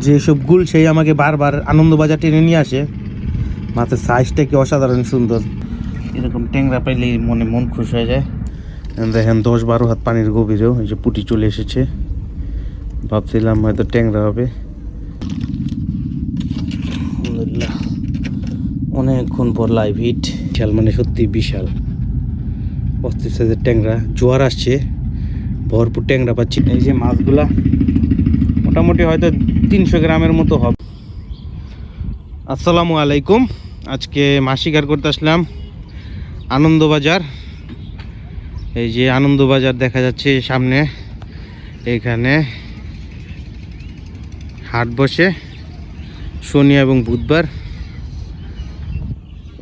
যেসব গুল সেই আমাকে বারবার আনন্দবাজার টেনে নিয়ে আসে। মাছের সাইজটা কি অসাধারণ সুন্দর। এরকম ট্যাংরা পাইলে মনে মন খুশ হয়ে যায়। দেখেন দশ বারো হাত পানির গভীরেও এই যে পুটি চলে এসেছে। ভাবছিলাম হয়তো ট্যাংরা হবে। আলহামদুলিল্লাহ। অনেকক্ষণ পর লাইভ হিট বিশাল মানে সত্যি বিশাল। অস্থির সাইজের ট্যাংরা জোয়ার আসছে। ভরপুর ট্যাংরা পাচ্ছি এই যে মাছগুলা মোটামুটি হয়তো তিনশো গ্রামের মতো হবে। আসসালামু আলাইকুম। আজকে মাছ শিকার করতে আসলাম আনন্দবাজার। এই যে আনন্দবাজার দেখা যাচ্ছে সামনে। এখানে হাট বসে শনি এবং বুধবার।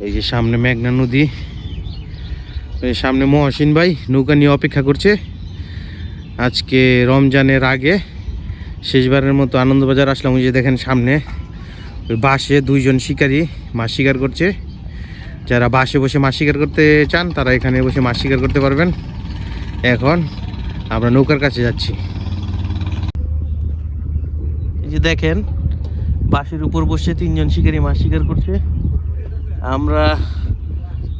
এই যে সামনে মেঘনা নদী। এই সামনে মহসিন ভাই নৌকা নিয়ে অপেক্ষা করছে। আজকে রমজানের আগে শেষবারের মতো আনন্দবাজার আসলাম, ওই যে দেখেন সামনে। ওই বাসে দুইজন শিকারী মাছ শিকার করছে। যারা বাসে বসে মাছ শিকার করতে চান, তারা এখানে বসে মাছ শিকার করতে পারবেন। এখন আমরা নৌকার কাছে যাচ্ছি। এই যে দেখেন, বাসের উপর বসে তিনজন শিকারী মাছ শিকার করছে। আমরা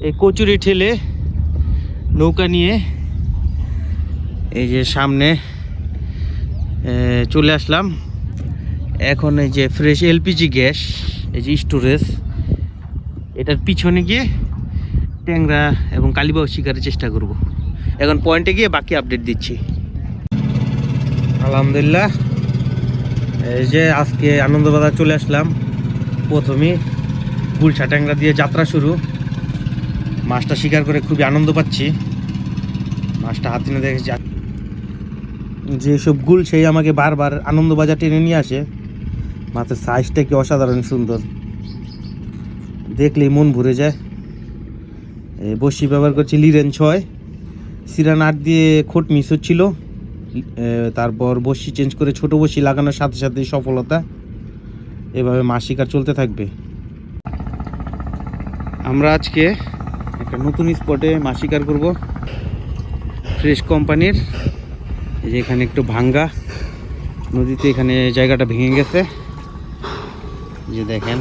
এই কচুরি ঠেলে নৌকা নিয়ে এই যে সামনে চলে আসলাম। এখন এই যে ফ্রেশ এলপিজি গ্যাস, এই যে স্টোরেজ এটার পিছনে গিয়ে ট্যাংরা এবং কালীবাউ শিকারের চেষ্টা করব। এখন পয়েন্টে গিয়ে বাকি আপডেট দিচ্ছি। আলহামদুলিল্লাহ, এই যে আজকে আনন্দবাজার চলে আসলাম। প্রথমে গুলশা ট্যাংরা দিয়ে যাত্রা শুরু। মাছটা শিকার করে খুবই আনন্দ পাচ্ছি। মাছটা হাতে নিয়ে দেখে যা যেসব গুল সেই আমাকে বারবার আনন্দবাজার টেনে নিয়ে আসে। মাছের সাইজটা কি অসাধারণ সুন্দর। দেখলেই মন ভরে যায়। বসি ব্যবহার করছি লিরেন ছয়। সিরান আট দিয়ে খোট মিস হচ্ছিল। তারপর বসি চেঞ্জ করে ছোট বসি লাগানোর সাথে সাথে সফলতা। এভাবে মাছ শিকার চলতে থাকবে। আমরা আজকে একটা নতুন স্পটে মাছ শিকার করব। ফ্রেশ কোম্পানির। এই যে এখানে একটু ভাঙ্গা নদীতে এখানে জায়গাটা ভেঙে গেছে। যে দেখেন।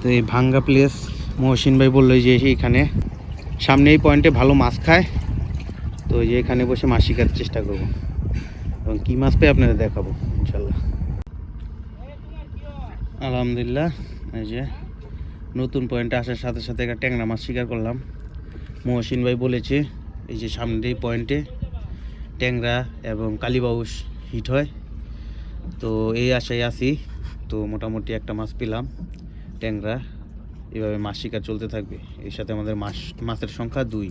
তো এই ভাঙ্গা প্লেস মহসিন ভাই বলল যে এইখানে। সামনে এই পয়েন্টে ভালো মাছ খায়। তো এই যে এখানে বসে মাছ শিকার চেষ্টা করব। এবং কী মাছ পেয়ে আপনাদের দেখাবো, ইনশাল্লাহ। আলহামদুলিল্লাহ, এই যে নতুন পয়েন্টে আসার সাথে সাথে একটা ট্যাংরা মাছ শিকার করলাম। মহসিন ভাই বলেছে, এই যে সামনের এই পয়েন্টে ট্যাংরা এবং কালীবাউস হিট হয়। তো এই আশায় আসি তো মোটামুটি একটা মাছ পেলাম, ট্যাংরা। এভাবে মাছ শিকার চলতে থাকবে। এর সাথে আমাদের মাছ, মাছের সংখ্যা দুই।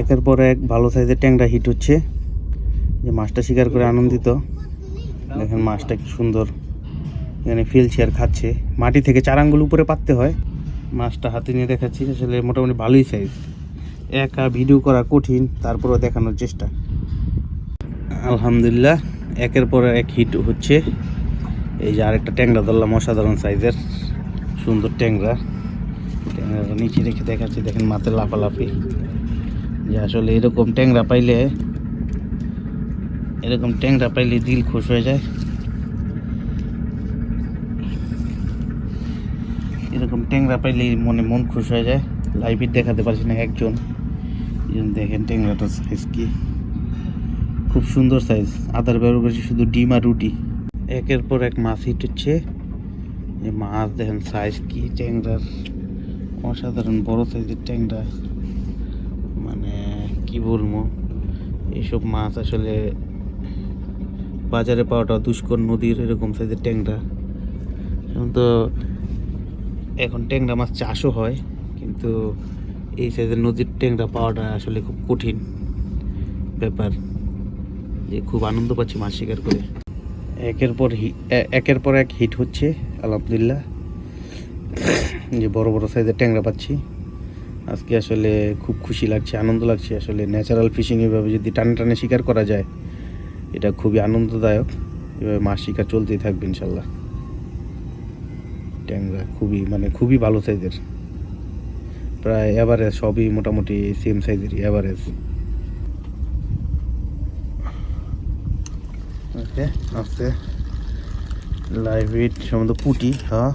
একের পর এক ভালো সাইজের ট্যাংরা হিট হচ্ছে। যে মাছটা শিকার করে আনন্দিত। দেখেন মাছটা কি সুন্দর। এখানে ফেলছে আর খাচ্ছে। মাটি থেকে চার আঙ্গুল উপরে পাততে হয়। মাছটা হাতে নিয়ে দেখাচ্ছি। আসলে মোটামুটি ভালোই সাইজ একা ভিডিও করা কঠিন, তারপরেও দেখানোর চেষ্টা। আলহামদুলিল্লাহ, একের পর এক হিট হচ্ছে। এই যে আরেকটা ট্যাংরা ধরলাম, অসাধারণ সাইজের, সুন্দর ট্যাংরা। ট্যাংরাটা নিচে রেখে দেখাচ্ছি, দেখেন মাথায় লাফালাফি। যে আসলে এরকম ট্যাংরা পাইলে, এরকম ট্যাংরা পাইলে দিল খুশ হয়ে যায়। এরকম ট্যাংরা পাইলে মনে মন খুশ হয়ে যায়। লাইভে দেখাতে পারছি না একজন। দেখেন ট্যাংরাটার সাইজ কি। খুব সুন্দর সাইজ আদার ব্যবহার করছি শুধু ডিম আর রুটি। একের পর এক মাছ হিট হচ্ছে যে মাছ দেখেন সাইজ কি, ট্যাংরার। অসাধারণ বড় সাইজের ট্যাংরা। মানে কি বলব এইসব মাছ আসলে বাজারে পাওয়াটা দুষ্কর নদীর এরকম সাইজের ট্যাংরা। এখন তো এখন ট্যাংরা মাছ চাষও হয়। কিন্তু এই সাইজের নদীর ট্যাংরা পাওয়াটা আসলে খুব কঠিন ব্যাপার যে খুব আনন্দ পাচ্ছি মাছ শিকার করে। একের পর একের পর এক হিট হচ্ছে, আলহামদুলিল্লাহ। যে বড় বড় সাইজের ট্যাংরা পাচ্ছি। আজকে আসলে খুব খুশি লাগছে, আনন্দ লাগছে। আসলে ন্যাচারাল ফিশিং এভাবে যদি টানে টানে শিকার করা যায়, এটা খুবই আনন্দদায়ক। এভাবে মাছ শিকার চলতেই থাকবে ইনশাল্লাহ। ট্যাংরা খুবই মানে খুবই ভালো সাইজের। প্রায় অ্যাভারেজ সবই মোটামুটি সেম সাইজেরই অ্যাভারেজ ওকে আছে লাইভ ইট সম্ভবত পুটি হ্যাঁ?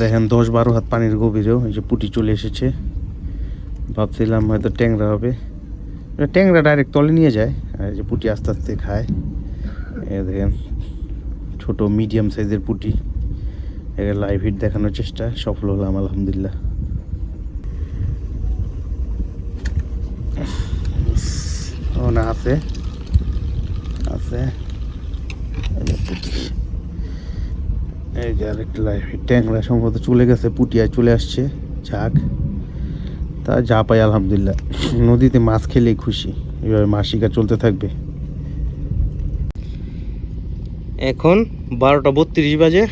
দেখেন, দশ বারো হাত পানির গভীরেও এই যে পুটি চলে এসেছে। ভাবছিলাম হয়তো ট্যাংরা হবে। ট্যাংরা ডাইরেক্ট তলে নিয়ে যায়, আর যে পুটি আস্তে আস্তে খায়। এ দেখেন, ছোট মিডিয়াম সাইজের পুটি। এর লাইভ হিট দেখানোর চেষ্টা, সফল হলাম, আলহামদুলিল্লাহ। ও না আছে। আছে। এই যে আরেকটা হিট ট্যাংরা সম্ভবত চলে গেছে, পুটিয়ায় চলে আসছে, ঝাঁক। তা যা পাই আলহামদুলিল্লাহ। নদীতে মাছ খেলেই খুশি। এভাবে শিকার চলতে থাকবে। এখন বারোটা বত্রিশ বাজে।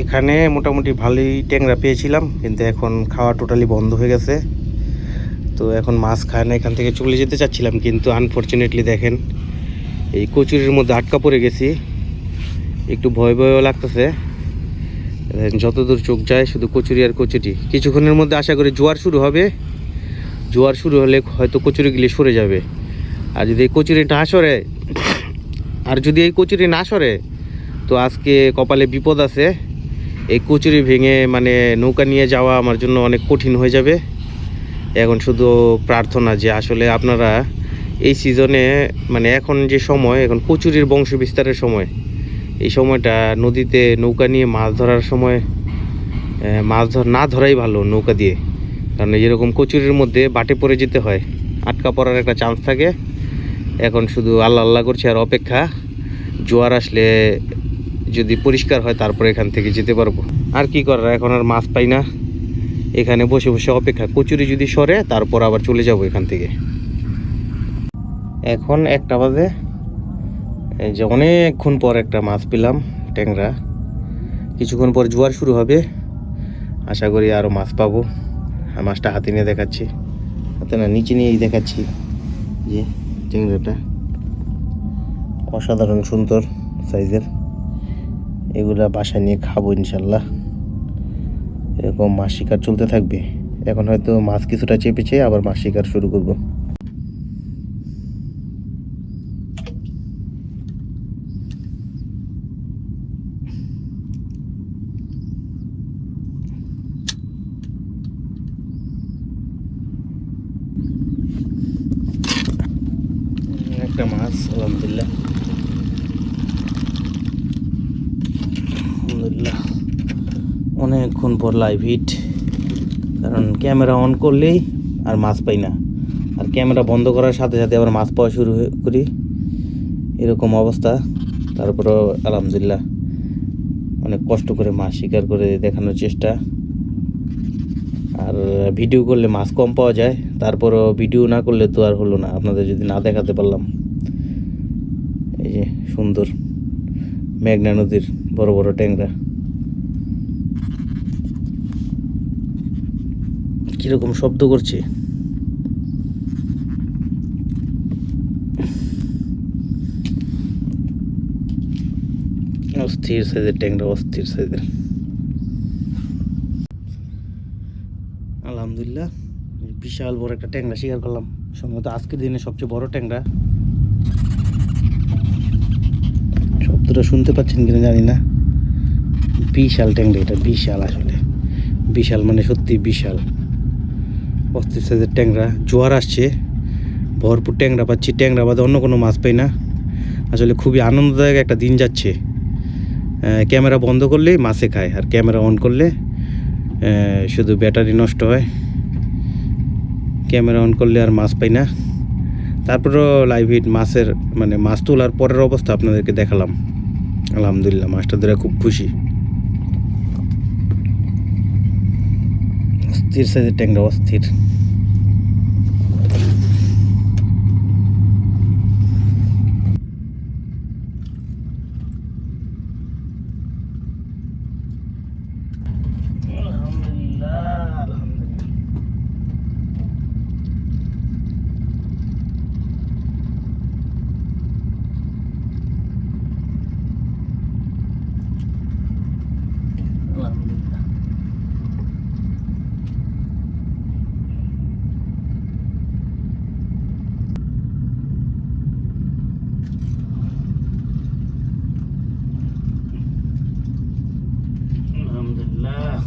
এখানে মোটামুটি ভালোই ট্যাংরা পেয়েছিলাম, কিন্তু এখন খাওয়া টোটালি বন্ধ হয়ে গেছে। তো এখন মাছ খায় না এখান থেকে চলে যেতে চাচ্ছিলাম, কিন্তু আনফর্চুনেটলি দেখেন, এই কচুরির মধ্যে আটকা পড়ে গেছি। একটু ভয় ভয়ও লাগতেছে। যতদূর চোখ যায় শুধু কচুরি আর কচুরি। কিছুক্ষণের মধ্যে আশা করি জোয়ার শুরু হবে। জোয়ার শুরু হলে হয়তো কচুরি কচুরিগুলি সরে যাবে। আর যদি এই কচুরি না সরে, আর যদি এই কচুরি না সরে, তো আজকে কপালে বিপদ আছে। এই কচুরি ভেঙে মানে নৌকা নিয়ে যাওয়া আমার জন্য অনেক কঠিন হয়ে যাবে। এখন শুধু প্রার্থনা যে আসলে আপনারা এই সিজনে মানে এখন যে সময়, এখন কচুরির বংশ বিস্তারের সময়, এই সময়টা নদীতে নৌকা নিয়ে মাছ ধরার সময় মাছ ধর না ধরাই ভালো নৌকা দিয়ে। কারণ যেরকম কচুরির মধ্যে বাটে পড়ে যেতে হয়, আটকা পড়ার একটা চান্স থাকে। এখন শুধু আল্লাহ আল্লাহ করছে আর অপেক্ষা, জোয়ার আসলে যদি পরিষ্কার হয় তারপরে এখান থেকে যেতে পারব। আর কি করার, এখন আর মাছ পাই না। এখানে বসে বসে অপেক্ষা। কচুরি যদি সরে, তারপর আবার চলে যাব এখান থেকে। এখন একটা বাজে। এই যে অনেকক্ষণ পর একটা মাছ পেলাম, ট্যাংরা। কিছুক্ষণ পর জোয়ার শুরু হবে। আশা করি আরও মাছ পাবো। মাছটা হাতে নিয়ে দেখাচ্ছি। হাতে না, নিচে নিয়েই দেখাচ্ছি যে ট্যাংরাটা। অসাধারণ সুন্দর সাইজের। এগুলা বাসায় নিয়ে খাব ইনশাল্লাহ। এরকম মাছ শিকার চলতে থাকবে। এখন হয়তো মাছ কিছুটা চেপেছে, আবার মাছ শিকার শুরু করব। একটা মাছ, আলহামদুলিল্লাহ। আলহামদুলিল্লাহ। অনেকক্ষণ পর লাইভ হিট কারণ ক্যামেরা অন করলেই আর মাছ পাই না। আর ক্যামেরা বন্ধ করার সাথে সাথে আবার মাছ পাওয়া শুরু করি। এরকম অবস্থা। তারপরও আলহামদুলিল্লাহ অনেক কষ্ট করে মাছ শিকার করে দেখানোর চেষ্টা। আর ভিডিও করলে মাছ কম পাওয়া যায়। তারপরও ভিডিও না করলে তো আর হলো না। আপনাদের যদি না দেখাতে পারলাম। এই যে সুন্দর মেঘনা নদীর বড় বড় ট্যাংরা। কীরকম শব্দ করছে? অস্থির সাইজের ট্যাংরা, অস্থির সাইজের। আলহামদুলিল্লাহ, বিশাল বড় একটা ট্যাংরা শিকার করলাম। সম্ভবত আজকের দিনে সবচেয়ে বড় ট্যাংরা। শব্দটা শুনতে পাচ্ছেন কিনা জানি না। বিশাল ট্যাংরা এটা, বিশাল আসলে। বিশাল মানে সত্যি বিশাল। অস্থির সাইজের ট্যাংরা, জোয়ার আসছে, ভরপুর ট্যাংরা পাচ্ছি, ট্যাংরা বাদে অন্য কোনো মাছ পাই না। আসলে খুবই আনন্দদায়ক একটা দিন যাচ্ছে। ক্যামেরা বন্ধ করলেই মাছে খায়, আর ক্যামেরা অন করলে শুধু ব্যাটারি নষ্ট হয়। ক্যামেরা অন করলে আর মাছ পাই না। তারপরও লাইভ হিট মাছের মানে মাছ তোলার পরের অবস্থা আপনাদেরকে দেখালাম। আলহামদুলিল্লাহ, মাছটা ধরে খুব খুশি। অস্থির সাইজের ট্যাংরা অস্থির আলহামদুলিল্লাহ আলহামদুলিল্লাহ আলহামদুলিল্লাহ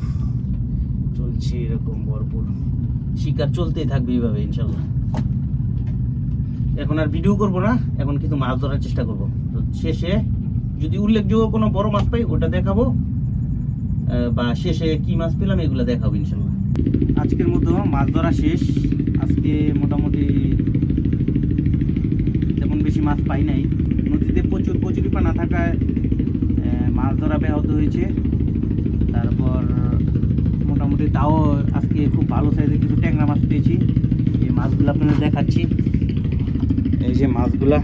শিকার চলতেই থাকবে এইভাবে, ইনশাল্লাহ। এখন আর ভিডিও করব না, এখন কিন্তু মাছ ধরার চেষ্টা করব। শেষে যদি উল্লেখযোগ্য কোনো বড় মাছ পাই, ওটা দেখাবো। বা শেষে কি মাছ পেলাম, এগুলো দেখাবো, ইনশাল্লাহ। আজকের মতো মাছ ধরা শেষ। আজকে মোটামুটি তেমন বেশি মাছ পাই নাই। নদীতে প্রচুর প্রচুর পানা থাকায় মাছ ধরা ব্যাহত হয়েছে। তারপর মোটামুটি তাও আজকে খুব ভালো সাইজের কিছু ট্যাংরা মাছ পেয়েছি। এই মাছগুলো আপনাদের দেখাচ্ছি। এই যে মাছগুলা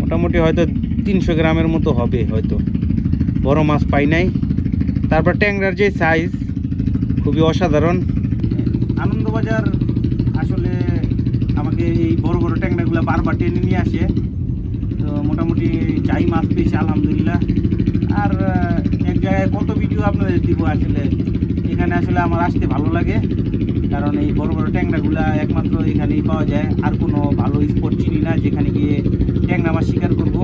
মোটামুটি হয়তো তিনশো গ্রামের মতো হবে হয়তো। বড় মাছ পাই নাই। তারপর ট্যাংরার যে সাইজ খুবই অসাধারণ। আনন্দবাজার আসলে আমাকে এই বড় বড় ট্যাংরাগুলো বারবার টেনে নিয়ে আসে। তো মোটামুটি চাই মাছ পেয়েছি আলহামদুলিল্লাহ। আর এক জায়গায় কত ভিডিও আপনাদের দিব আসলে? এখানে আসলে আমার আসতে ভালো লাগে, কারণ এই বড় বড় ট্যাংরাগুলা একমাত্র এখানেই পাওয়া যায়, আর কোনো ভালো স্পট চিনি না, যেখানে গিয়ে ট্যাংরা আমার শিকার করব।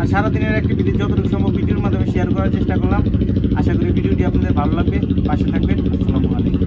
আর সারাদিনের একটি ভিডিও যতটুকু সম্ভব ভিডিওর মাধ্যমে শেয়ার করার চেষ্টা করলাম। আশা করি ভিডিওটি আপনাদের ভালো লাগবে। পাশে থাকবেন। আসসালামু আলাইকুম।